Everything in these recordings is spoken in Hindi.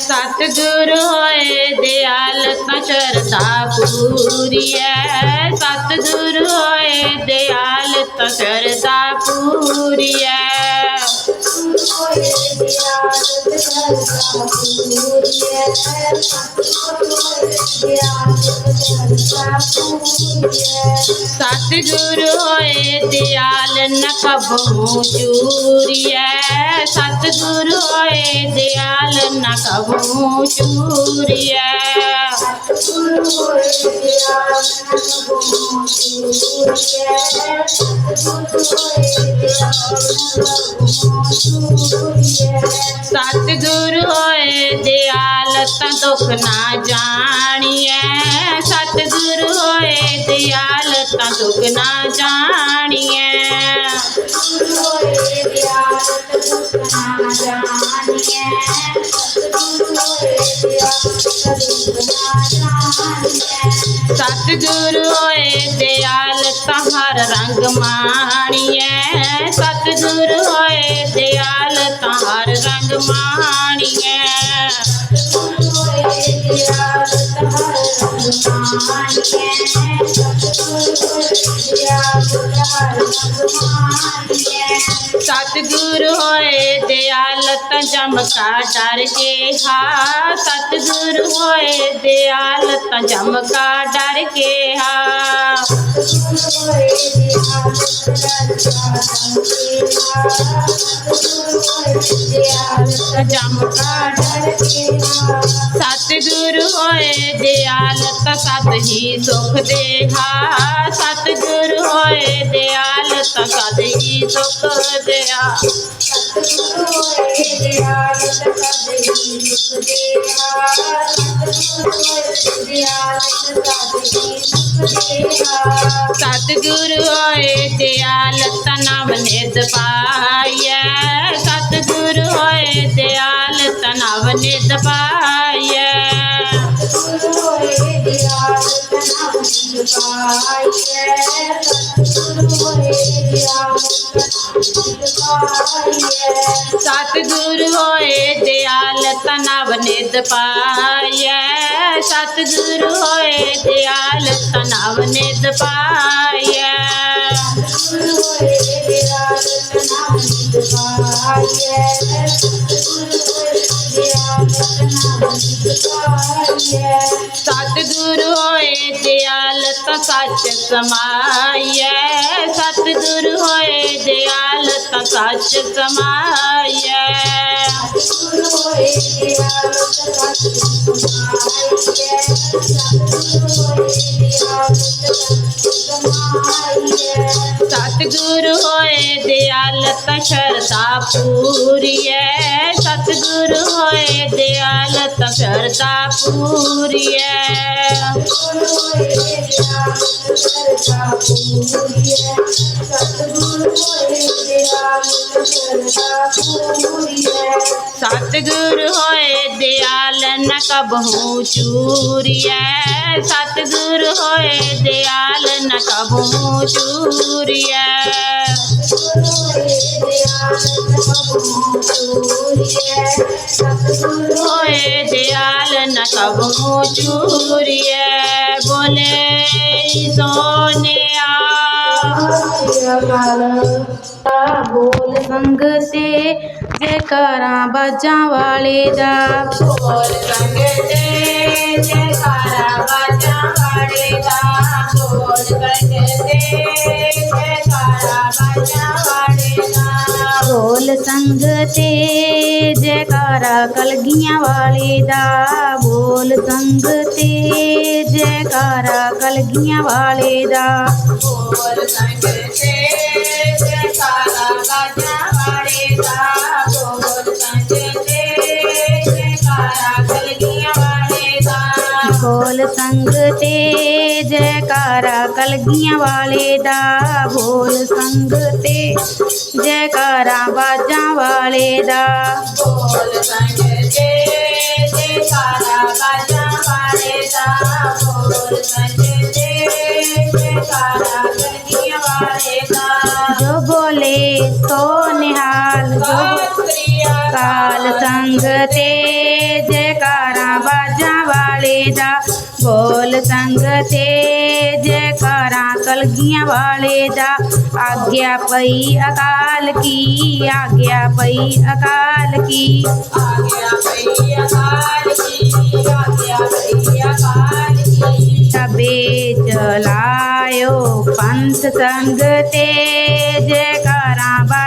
ਸਤਿਗੁਰ ਹੋਏ ਦਿਆਲ ਤਾਂ ਸ਼ਰਧਾ ਪੂਰੀ ਹੈ ਸਤਿਗੁਰ ਹੋਏ ਦਿਆਲ ਤਾਂ ਸ਼ਰਧਾ ਸਤਿਗੁਰ ਹੋਏ ਦਿਆਲ ਨ ਕਬੂ ਚੂਰੀਐ। ਸਤਿਗੁਰ ਹੋਏ ਦਿਆਲ ਨ ਕਬੂ ਚੂਰੀਐ। ਸਤਿਗੁਰ ਹੋਏ ਦਿਆਲ ਨ ਕਬੂ ਚੂਰੀਐ ਸਤਿਗੁਰ ਹੋਏ ਦਿਆਲ ਨ ਕਬੂ ਚੂਰੀਐ। ਸਤਿਗੁਰ ਹੋਏ ਦਿਆਲ, ਤਾਂ ਦੁੱਖ ਨਾ ਜਾਣੀਐ। ਸਤਿਗੁਰ ਹੋਏ ਦਿਆਲ, ਤਾਂ ਦੁੱਖ ਨਾ ਜਾਣੀਐ। ਹੋਏ ਦਿਆਲ ਤਾਂ ਦੁੱਖ ਨਾ ਜਾਣੀਐ ਸਤਿਗੁਰ ਹੋਏ ਦਿਆਲ ਤਾਂ ਦੁੱਖ ਨਾ ਜਾਣੀਐ ਸਤਿਗੁਰ ਹੋਏ ਦਿਆਲ, ਤਾਂ ਹਰ ਰੰਗ ਮਾਣੀਐ। ਸਤਿਗੁਰ ਹੋਏ सतगुरु होए दयाल त डर के हा। सतगुरु होए दयाल त डर के हा। सतगुरु होए दयाल डर के हा। ਜਮ ਕਾ ਡਰ ਕੇ ਸਤਿਗੁਰ ਹੋਏ ਦਿਆਲ ਤਾਂ ਜਮ ਕਾ ਡਰ ਕੇ ਹਾ ਜਮ ਕਾ ਡਰ ਕੇ ਸਤਿਗੁਰ ਹੋਏ ਦਿਆਲ ਤਾਂ ਸਤ ਹੀ ਸੁਖ ਦੇਹਾ। ਸਤਿਗੁਰ ਹੋਏ ਦਿਆਲ ਤਾਂ ਸਤ ਹੀ ਸੁਖ ਦੇਹਾ। ਸਤਿਗੁਰ ਹੋਏ ਦਿਆਲ ਤਾਂ ਨਾਮ ਨਿਤ ਪਾਈਐ। ਸਤਗੁਰ ਹੋਏ ਦਿਆਲ, ਤਨਵ ਨਿਦ ਪਾਈਐ। ਸਤਗੁਰ ਹੋਏ ਦਿਆਲ, ਤਨਵ ਨਿਦ ਪਾਈਐ। ਸਤਗੁਰ ਹੋਏ ਦਿਆਲ, ਤਨਵ ਨਿਦ ਪਾਈਐ। ਸਤਿਗੁਰ ਹੋਏ ਦਿਆਲ ਤਾਂ ਸੱਚ ਸਮਾਈਐ। ਸਤਿਗੁਰ ਹੋਏ ਦਿਆਲ ਤਾਂ ਸੱਚ ਸਮਾਈਐ। ਸਤਿਗੁਰ ਹੋਏ ਦਿਆਲ ਤਾਂ ਸ਼ਰਧਾ ਪੂਰੀਐ ਸਤਿਗੁਰ ਹੋਏ ਦਿਆਲ ਤਾਂ ਸ਼ਰਧਾ ਪੂਰੀਐ ਸਤਿਗੁਰ ਹੋਏ ਦਿਆਲ ਨ ਕਬਹੂ ਚੂਰੀਐ ਸਤਿਗੁਰ ਹੋਏ सतगुर होए दयाल न कबहू चूरिया सतगुर होए दयाल न कबहू चूरिया होए दयाल न कबहू चूरिया बोले, सोने ਬੋਲੇ ਸੋਨਿਆ ਬੋਲ ਸੰਗ ਤੇ ਜੈਕਾਰਾਂ ਬਾਜਾਂ ਵਾਲੇ ਦਾ। ਬੋਲ ਸੰਗ ਤੇ ਜੈਕਾਰਾ ਬਾਜਾ ਵਾਲੇ ਦਾ। ਬੋਲ ਸੰਗ ਤੇ ਜੈਕਾਰਾ ਬਾਜਾ ਵਾਲੇ ਦਾ। ਬੋਲ ਸੰਗ ਤੇ ਜੈਕਾਰਾ ਕਲਗੀਆਂ ਵਾਲੇ ਦਾ। ਬੋਲ ਸੰਗ ਤੇ ਜੈਕਾਰਾ ਕਲਗੀਆਂ ਵਾਲੇ ਦਾ। ਬੋਲ ਸੰਗ संग ते जयकारा, कलगिया वाले दा बोल संग ते जयकारा, बाजा वाले दा बोल संग ते जयकारा, बाजा वाले दा जो बोले तो निहाल, जो काल संग ते जयकारा, बाजा वाले दा ਬੋਲ ਸੰਗ ਤੇ ਜੈਕਾਰਾਂ ਕਲਗੀਆਂ ਵਾਲੇ ਦਾ ਆਗਿਆ ਪਈ ਅਕਾਲ ਕੀ ਆਗਿਆ ਪਈ ਅਕਾਲ ਕੀ ਤਬੇ ਚਲਾਇਓ ਪੰਥ ਸੰਗ ਤੇ ਜੈਕਾਰਾਂ ਬਾਜਾਂ ਵਾਲੇ ਦਾ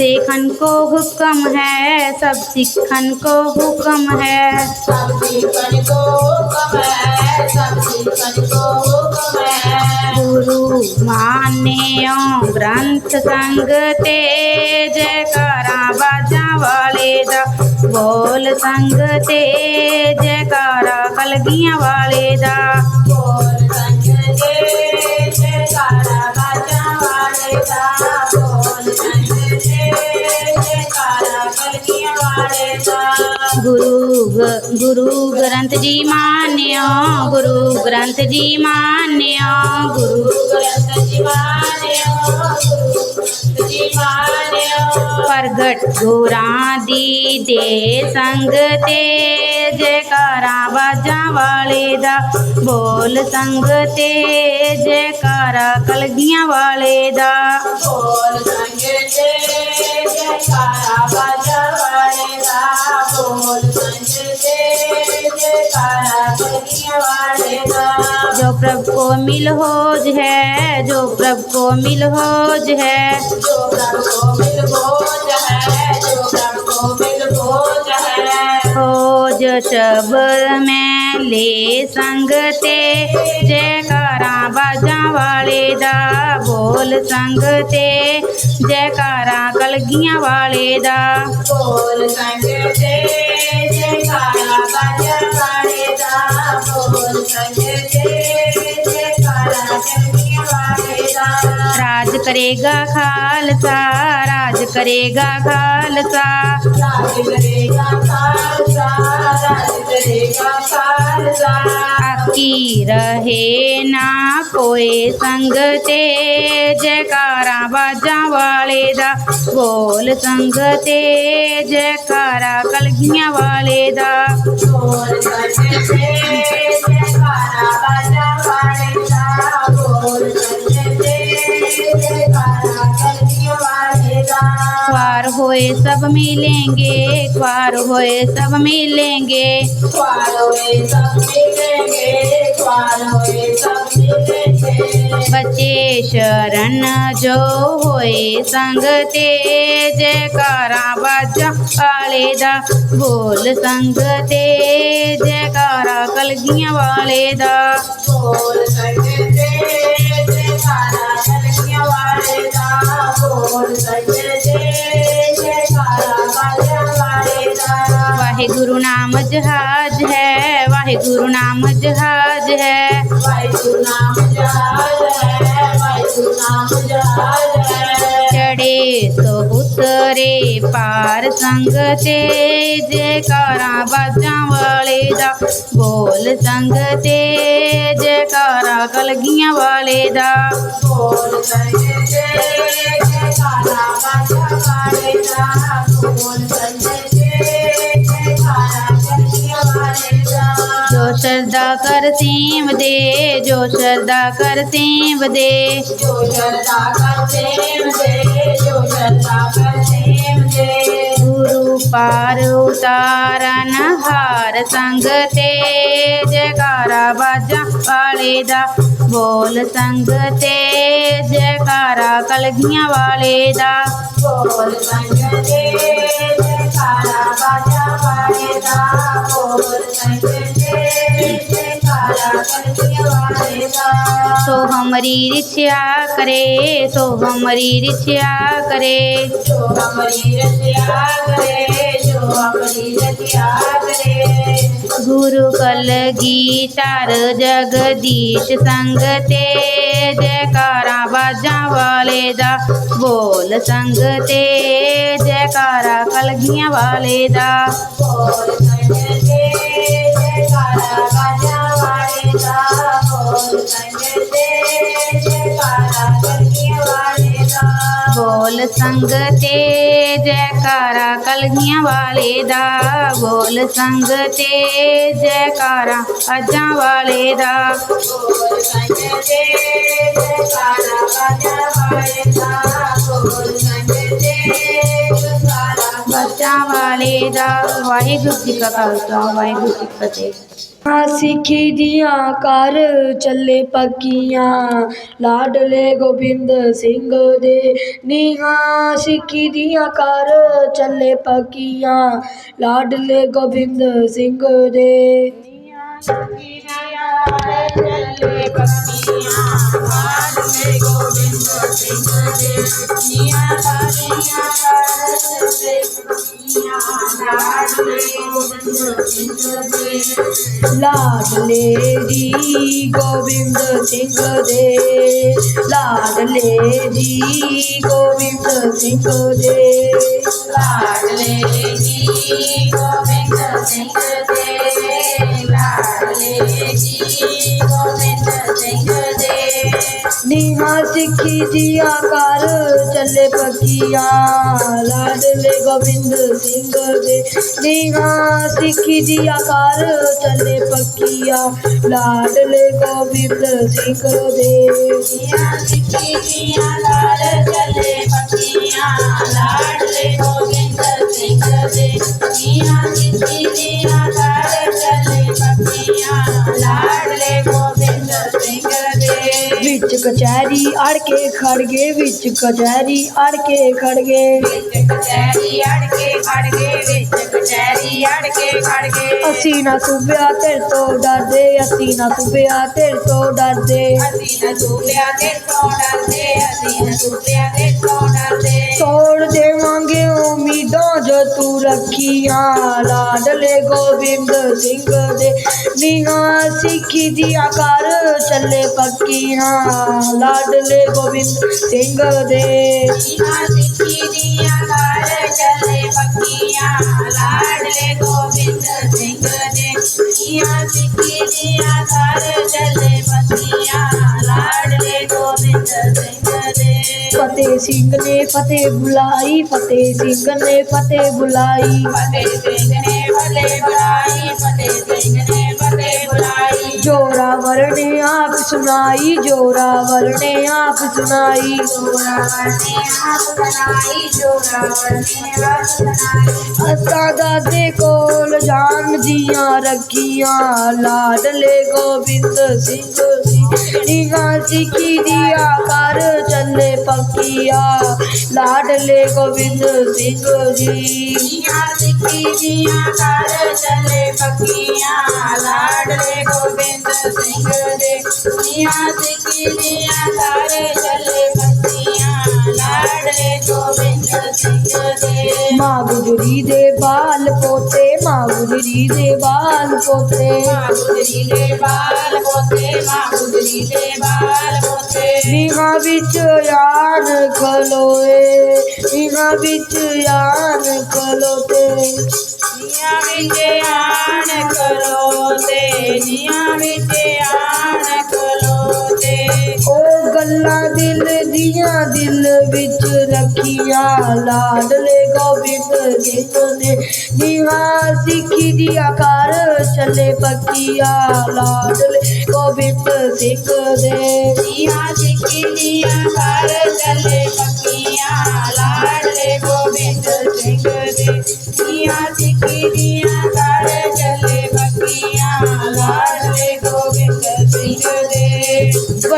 सब सिखन को हुक्म है। सब सिखन को हुक्म है गुरु मान्यो ग्रंथ संग तेज जयकारा बाजा वाले दा। बोल संग तेज जयकारा कलगियाँ वाले दा। गुरु ग- गुरु ग्रंथ जी मान्यो गुरु ग्रंथ जी मान्यो गुरु प्रगट गुरां दी दे संग ते जयकारा बाजां वाले दा बोल संग ते जयकारा कलगियाँ वाले दा जो प्रभु को मिल होज है जो प्रभु को मिल होज है। खोज शबर में ले संग ते जयकारा बाजा वाले दा बोल संगते जयकारा कलगियाँ वाले दा। बोल संग ते जयकारा राज करेगा खालसा, राज करेगा खालसा। आकी रहे ना कोई संग ते, जयकारा बाजा वाले दा बोल संग ते, जयकारा कलगियाँ वाले दा बोल संग ते ख्वार होए सब मिलेंगे ख्वार होए सब मिलेंगे। स्वालोए सब मिलेंगे स्वालोए सब मिलेंगे। बचे शरण जो होए संग ते जयकारा बाजा वाले दा बोल संग ते जयकारा कलगियाँ वाले दा बोल सकते जहाज़ है वाहिगुरु नाम जहाज़ है, वाहिगुरु नाम जहाज़ है। चढ़े तो उतरे पार संग ते जयकारा बाजा वाले दा। बोल संग ते जयकारा कलगियाँ वाले वाले दा। बोल श्रद्धा कर सेम दे जो श्रद्धा कर सेम दे। जो श्रद्धा करते दे जो श्रद्धा करते दे। गुरु पार उतारन हार संग ते जयकारा बाजा वाले दा बोल संग ते जयकारा कलगियाँ वाले दा। बोल संगते सो हमारी रिछया करे सो हमारी रिछया करे। सो हमारी रतिया करे गुरु कल गीतार जगदीश संगते जयकारा बाजा वाले दा। बोल संगते जयकारा कलगिया वाले दा। बोल ਬੋਲ ਸੰਗ ਜੈਕਾਰਾ ਕਲਗੀਆਂ ਵਾਲੇ ਦਾ। ਬੋਲ ਸੰਗ ਤੇ ਜੈਕਾਰਾ ਬਾਜਾਂ ਵਾਲੇ ਦਾ। ਬੋਲ ਸੰਗ ਜੈਕਾਰਾ ਬਾਜਾ ਵਾਲੇ ਦਾ। ਬੋਲ ਸੰਗ ਜੈਕਾਰਾ ਬਾਜਾਂ ਵਾਲੇ ਦਾ। ਵਾਹਿਗੁਰੂ ਜੀ ਕਾ ਖਾਲਸਾ, ਵਾਹਿਗੁਰੂ ਜੀ ਕੀ ਫਤਿਹ। सीखी दिया कर, चले पक्कियाँ लाडले गोबिंद सिंह दे। नी हाँ दिया कर, चले पक्कियाँ लाडले गोबिंद सिंह दे। सिंह लाडले जी गोविंद सिंह दे लाडले जी गोविंद सिंह दे लाडले जी गोविंद सिंह दे नीहा सिखी जिया कर चले पकिया लाडले गोविंद सिंह दे। नीहा सिखी जिया कर चले पकिया लाडले गोविंद सिंह दे। नीहा सिखी जिया कचहरी अड़ के खड़गे बिच कचहरी अड़ के खड़गे। असी ना सुबह तिर तो डर तो दे असीना सुबह तिर तो डर दे तो डर दे असीना दे ਸੂਬਿਆ ਤੇ ਤੋਂ ਡਰਦੇ ਤੋੜ ਦੇਵਾਂਗੇ ਉਮੀਦਾਂ ਜੋ ਤੂੰ ਰੱਖੀਆਂ ਲਾਡਲੇ ਗੋਬਿੰਦ ਸਿੰਘ ਦੇ ਨੀਹਾਂ ਸਿੱਖੀ ਦੀਆਂ ਕਰ ਚੱਲੇ ਪੱਕੀਆਂ ਲਾਡਲੇ ਗੋਬਿੰਦ ਸਿੰਘ ਦੇ ਨੀਹਾਂ ਸਿੱਖੀ ਦੀਆਂ ਲਾਲ ਚੱਲੇ ਪੱਕੀਆਂ ਲਾਡਲੇ ਗੋਬਿੰਦ ਸਿੰਘ ਦੇ ਨੀਹਾਂ ਸਿੱਖੀ ਦੀਆਂ ਲਾਲ ਚੱਲੇ ਪੱਕੀਆਂ ਲਾਡਲੇ ਗੋਬਿੰਦ ਸਿੰਘ फतेह सिंह ने फतेह बुलाई, फतेह सिंह ने फतेह बुलाई। फतेह सिंह ने फतेह बुलाई, फतेह सिंह ने फतेह बुलाई। जोरावर ने आप सुनाई जोरावर ने आप सुनाई। सादा दे कोल जान दिया रखिया लाडले गोविंद सिंह सिखी दिया कर चले पकिया लाडले गोविंद सिंह जी। सिखी दिया कर चले पकिया लाडले गोविंद सिंह रे नियात तारे चले बत्तियाँ गुजरी दे बाल पोते माँ गुजरी दे बाल पोते। माँ गुजरी दे बाल पोते माँ गुजरी दे बाल पोते निमा बिच यार खलोए निमा बिच यार खलोते। ਗੁਜਰੀ ਦੇ ਬਾਲ ਪੋਤੇ ਨੀਹਾਂ ਵਿੱਚ ਯਾਨ ਖਲੋਏ ਨੀਹਾਂ ਵਿੱਚ ਯਾਨ ਖਲੋਤੇ ਨੀਆਂ ਵਿੱਚ ਆਣ ਕਰੋ ਤੇ ਨੀਆਂ ਵਿੱਚ ਆਣ ਕਰੋ ਤੇ ਉਹ ਗੱਲਾਂ ਦਿਲ ਦੀਆਂ ਦਿਲ ਵਿੱਚ ਰੱਖੀਆਂ ਲਾਡਲੇ ਗੋਬਿੰਦ ਸਿੰਘ ਨੇ ਨੀਹਾਂ ਸਿੱਖੀ ਦੀਆਂ ਕਰ ਚੱਲੇ ਪੱਕੀਆਂ ਲਾਡਲੇ ਗੋਬਿੰਦ ਸਿੰਘ ਦੇ ਨੀਆਂ ਸਿੱਖੀ ਦੀਆਂ ਕਰ ਚੱਲੇ ਪੱਕੀਆਂ ਲਾਡਲੇ ਗੋਬਿੰਦ ਸਿੰਘ ਦੇ Dia te queria dar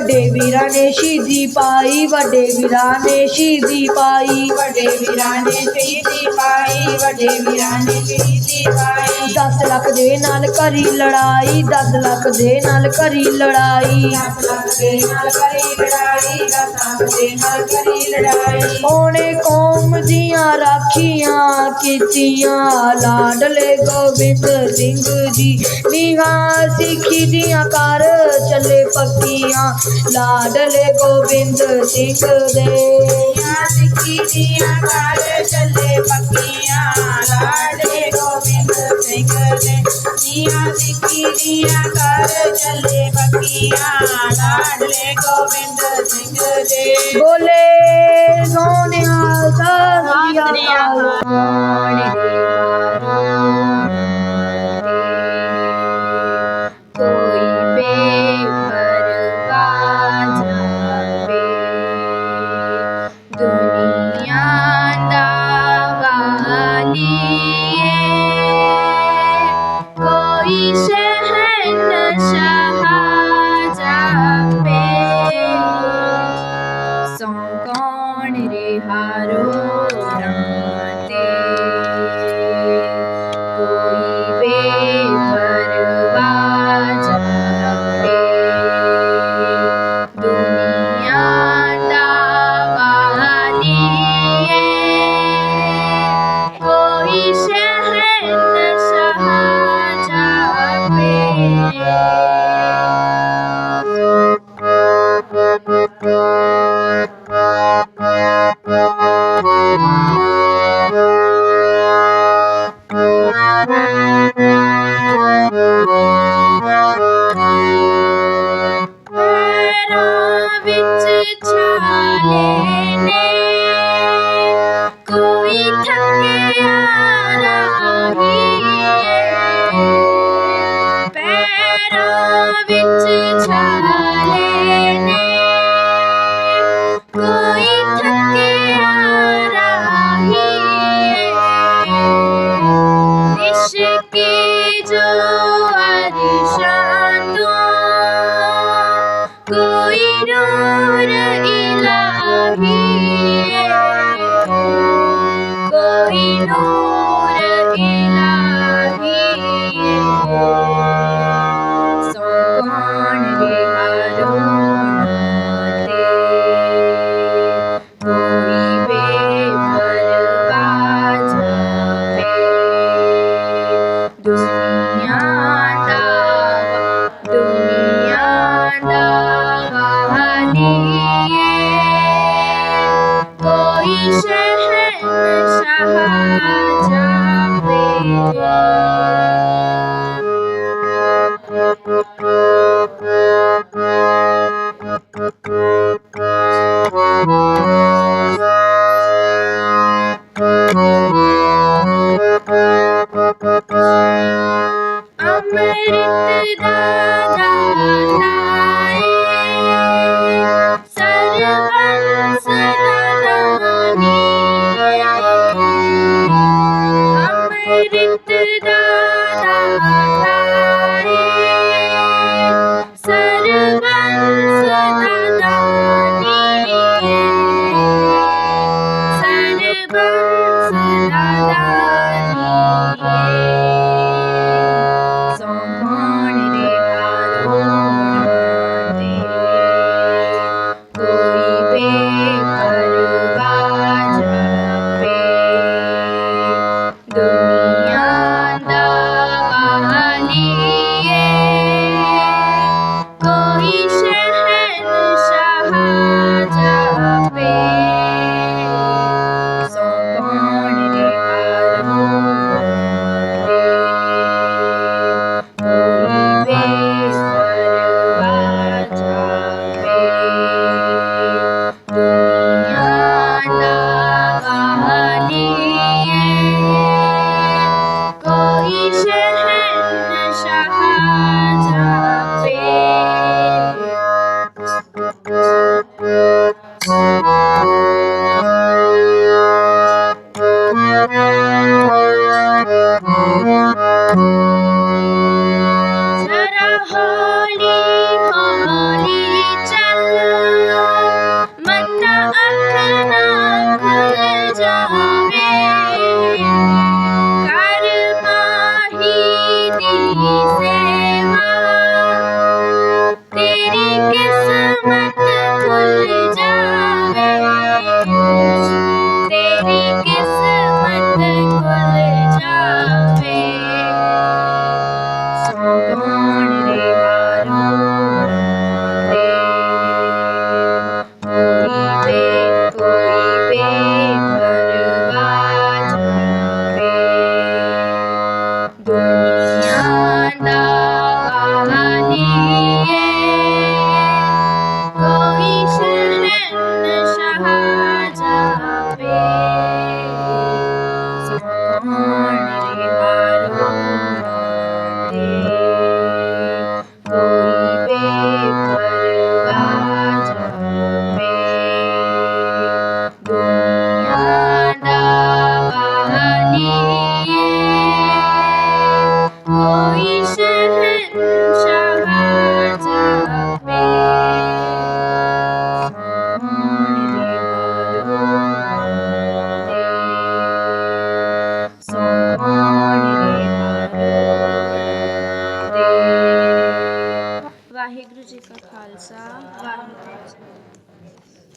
वडे वीरा ने शीदी पाई बड़े वीरा ने शीदी पाई वडे वीरा ने शीदी पाई वडे वीरा ने शीदी पाई दस लाख दे नाल करी लड़ाई दस लाख दे नाल करी लड़ाई ओने कौम दियाँ राखिया कीतियाँ लाडले गोबिंद सिंह जी निगाह सिखी दियाँ कर चले पक्या लाडले गोविंद सिंह दे। चले पक्किया। लाडले गोविंद सिंह दे। निया दिखिया कर चले पक्किया। लाडले गोविंद सिंह दे। बोले सोने का